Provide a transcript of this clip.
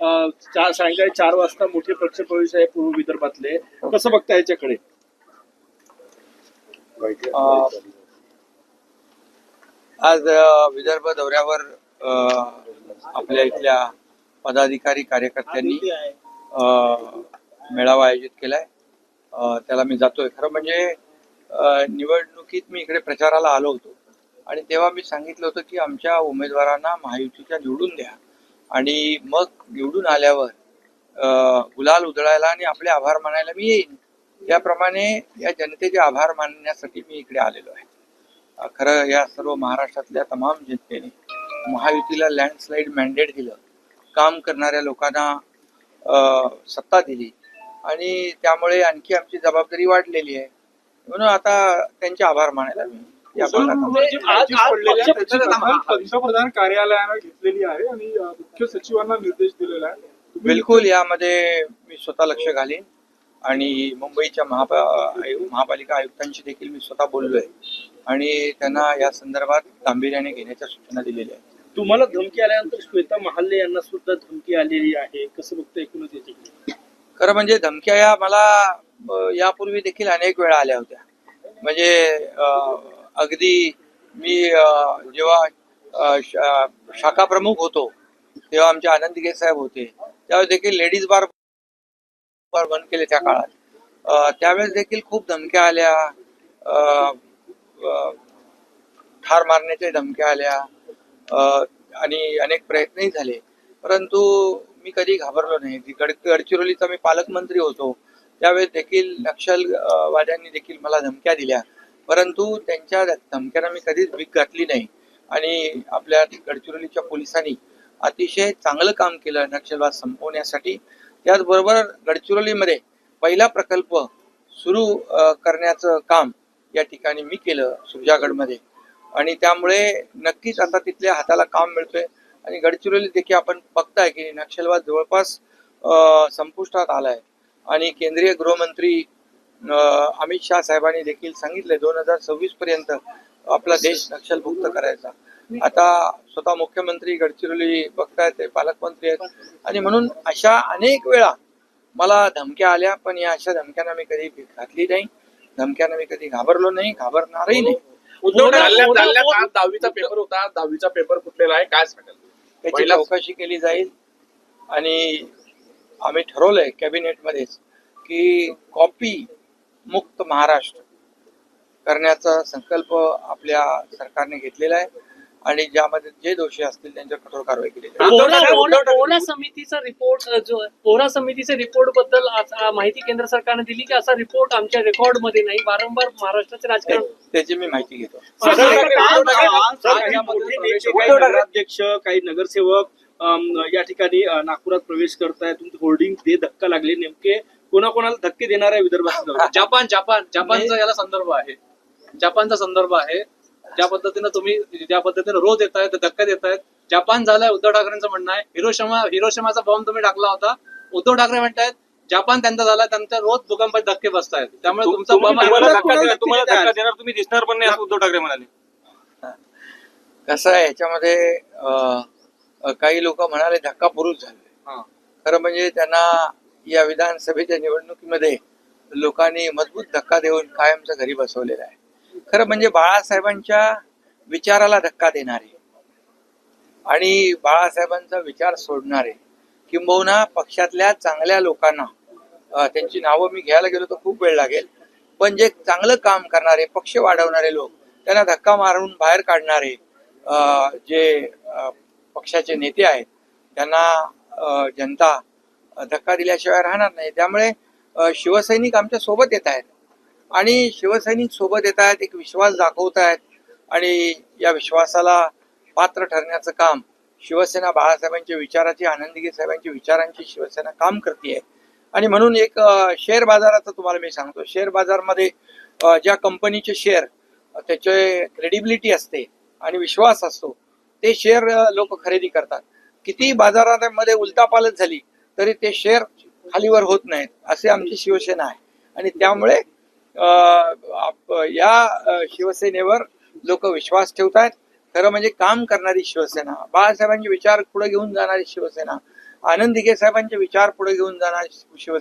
चार सायंकाळी चार वाजता मोठे पक्ष प्रवेश आहे पूर्व विदर्भातले. कसं बघता याच्याकडे आज विदर्भ दौऱ्यावर आपल्या इथल्या पदाधिकारी कार्यकर्त्यांनी मेळावा आयोजित केलाय. त्याला मी जातोय. खरं म्हणजे निवडणुकीत मी इकडे प्रचाराला आलो होतो. आणि तेव्हा मी सांगितलं होतं की आमच्या उमेदवारांना महायुतीच्या निवडून द्या. आणि मग निवडून आल्यावर गुलाल उधळायला आणि आपले आभार मानायला मी येईन. त्याप्रमाणे या जनतेचे आभार मानण्यासाठी मी इकडे आलेलो आहे. खरं या सर्व महाराष्ट्रातल्या तमाम जनतेने महायुतीला लँडस्लाईड मॅन्डेट दिलं. काम करणाऱ्या लोकांना सत्ता दिली. आणि त्यामुळे आणखी आमची जबाबदारी वाढलेली आहे. म्हणून आता त्यांचे आभार मानायला मी या पंतप्रधान कार्यालयानं घेतलेली आहे आणि मुख्य सचिवांना निर्देश दिलेला आहे. बिलकुल यामध्ये मी स्वतः लक्ष घालीन आणि मुंबईच्या महापा महापालिका आयुक्तांशी देखील मी स्वतः बोललोय आणि त्यांना या संदर्भात गांभीर्याने घेण्याच्या सूचना दिलेल्या आहेत. तुम्हाला धमकी आल्यानंतर श्वेता महाल्ले यांना सुद्धा धमकी आलेली आहे. कसं बघता एकूणच याच्याकडे खरं म्हणजे धमक्या या मला यापूर्वी देखील अनेक वेळा आल्या होत्या. म्हणजे अगदी मी जेव्हा शा- शाखा प्रमुख होतो तेव्हा आमचे आनंदगे साहेब होते. त्यावेळेस देखील लेडीज बार बार बंद केले त्या काळात. त्यावेळेस देखील खूप धमक्या आल्या. ठार मारण्याच्या धमक्या आल्या. आणि अनेक प्रयत्नही झाले. परंतु मी कधी घाबरलो नाही. गड गडचिरोलीचा मी पालकमंत्री होतो. त्यावेळेस देखील नक्षलवाद्यांनी देखील मला धमक्या दिल्या. परंतु त्यांच्या धमक्यांना मी कधीच भीक घातली नाही. आणि आपल्या गडचिरोलीच्या पोलिसांनी अतिशय चांगलं काम केलं नक्षलवाद संपवण्यासाठी. त्याचबरोबर गडचिरोलीमध्ये पहिला प्रकल्प सुरू करण्याचं काम या ठिकाणी मी केलं सुरजागडमध्ये. आणि त्यामुळे नक्कीच आता तिथल्या हाताला काम मिळतोय. आणि गडचिरोली देखील आपण बघताय की नक्षलवाद जवळपास संपुष्टात आलाय. आणि केंद्रीय गृहमंत्री अमित शहा साहेबांनी देखील सांगितले दोन हजार सव्वीस पर्यंत आपला देश नक्षलमुक्त करायचा. आता स्वतः मुख्यमंत्री गडचिरोली बघतायत ते पालकमंत्री आहेत. आणि म्हणून अशा अनेक वेळा मला धमक्या आल्या पण या अशा धमक्यांना मी कधी घातली नाही. धमक्यांना मी कधी घाबरलो नाही घाबरणारही नाही. दहावीचा पेपर होता. दहावीचा पेपर फुटलेला आहे? काय सांगाल? त्याची चौकशी केली जाईल. आणि आम्ही ठरवलंय कॅबिनेटमध्येच की कॉपी मुक्त महाराष्ट्र करण्याचा संकल्प आपल्या सरकारने घेतलेला आहे आणि ज्यामध्ये जे दोषी असतील त्यांच्यावर कठोर कारवाई केली पोहरा समितीचा रिपोर्ट पोहरा समितीच्या रिपोर्टबद्दल माहिती केंद्र सरकारने दिली की असा रिपोर्ट आमच्या रेकॉर्डमध्ये नाही वारंवार महाराष्ट्राचे राजकारण त्याची मी माहिती घेतो उद्धव ठाकरे- काही- नगरसेवक या ठिकाणी नागपुरात प्रवेश करताय. तुमचे होर्डिंग दे धक्का लागले. नेमके कोणाकोणाला धक्के देणार आहे विदर्भात जपान जपान. जपानचा याला संदर्भ आहे. जपानचा संदर्भ आहे. ज्या पद्धतीनं तुम्ही ज्या पद्धतीनं रोज येत आहेत धक्का देत आहेत जपान झालाय उद्धव ठाकरेंचं म्हणणं आहे. हिरोशिमा हिरोशिमाचा बॉम्ब तुम्ही टाकला होता. उद्धव ठाकरे म्हणतायत जपान त्यांचा झाला त्यांच्या रोज भूकंपात धक्के बसतायत. त्यामुळे तुमचा तुम्हाला. धक्का देणार- तुम्हाला धक्का देणार तुम्ही दिसणार पण नाही असं उद्धव ठाकरे म्हणाले. कसं आहे याच्यामध्ये काही लोक म्हणाले धक्का पुरुष झाले. खरं म्हणजे त्यांना या विधानसभेच्या निवडणुकीमध्ये लोकांनी मजबूत धक्का देऊन कायमचं घरी बसवलेलं आहे खरं म्हणजे बाळासाहेबांच्या विचाराला धक्का देणारे आणि बाळासाहेबांचा विचार सोडणारे किंबहुना पक्षातल्या चांगल्या लोकांना त्यांची नावं मी घ्यायला गेलो तर खूप वेळ लागेल पण जे चांगलं काम करणारे पक्ष वाढवणारे लोक त्यांना धक्का मारून बाहेर काढणारे अं, जे पक्षाचे नेते आहेत. त्यांना जनता धक्का दिल्याशिवाय राहणार नाही. त्यामुळे शिवसैनिक आमच्यासोबत येत आहेत. आणि शिवसैनिक सोबत येत आहेत एक विश्वास दाखवत आहेत. आणि या विश्वासाला पात्र ठरण्याचं काम शिवसेना बाळासाहेबांच्या विचाराची आनंदगी साहेबांच्या विचारांची शिवसेना काम करते आणि म्हणून एक शेअर बाजाराचं तुम्हाला मी सांगतो. शेअर बाजारमध्ये ज्या कंपनीचे शेअर त्याचे क्रेडिबिलिटी असते आणि विश्वास असतो ते शेअर लोक खरेदी करतात. किती बाजारामध्ये उलतापालत झाली तरी ते शेअर खालीवर होत नाहीत असे आमची शिवसेना आहे. आणि त्यामुळे अं, या शिवसेनेवर लोक विश्वास ठेवत आहेत खरं म्हणजे काम करणारी शिवसेना बाळासाहेबांचे विचार पुढे घेऊन जाणारी शिवसेना आनंद दिघे साहेबांचे विचार पुढे घेऊन जाणारी शिवसेना